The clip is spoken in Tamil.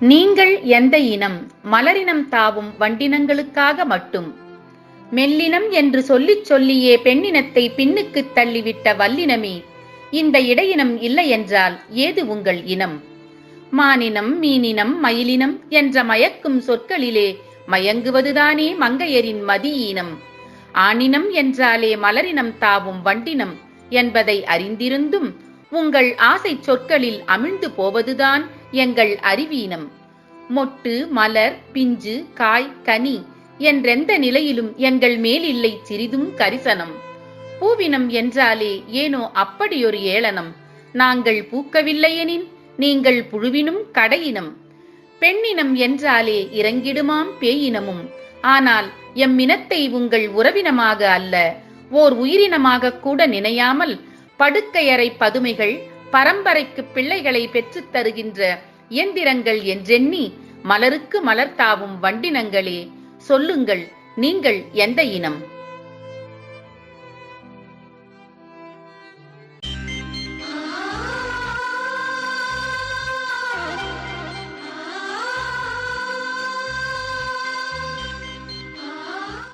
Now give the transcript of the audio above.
நீங்கள் எந்த இனம்? மலரினம் தாவும் வண்டினங்களுக்காக மட்டும். மெல்லினம் என்று சொல்லிச் சொல்லியே பெண்ணினத்தை பின்னுக்குத் தள்ளிவிட்ட வல்லினமே இந்த இடையினம் இல்லை என்றால் ஏது உங்கள் இனம்? மானினம் மீனினம் மயிலினம் என்ற மயக்கும் சொற்களிலே மயங்குவதுதானே மங்கையரின் மதியீனம் ஆணினம் என்றாலே மலரினம் தாவும் வண்டினம் என்பதை அறிந்திருந்தும் உங்கள் ஆசை சொற்களில் அமிழ்ந்து போவதுதான் எங்கள் அறிவீனம். மொட்டு மலர் பிஞ்சு காய் கனி என்றெந்த நிலையிலும் எங்கள் மேல் இல்லை சிறிதும் கரிசனம். பூவினம் என்றாலே ஏனோ அப்படியொரு ஏளனம். நாங்கள் பூக்கவில்லையெனின் நீங்கள் புழுவினும் கடையினம். பெண்ணினம் என்றாலே இறங்கிடுமாம் பேயினமும். ஆனால் எம்மினத்தை உங்கள் உறவினமாக அல்ல. ஓர் உயிரினமாக கூட நினையாமல் படுக்கையறை பதுமைகள் பரம்பரைக்கு பிள்ளைகளை பெற்றுத் தருகின்ற இயந்திரங்கள் என்றெண்ணி மலருக்கு மலர்த்தாவும் வண்டினங்களே சொல்லுங்கள் நீங்கள் எந்த இனம்?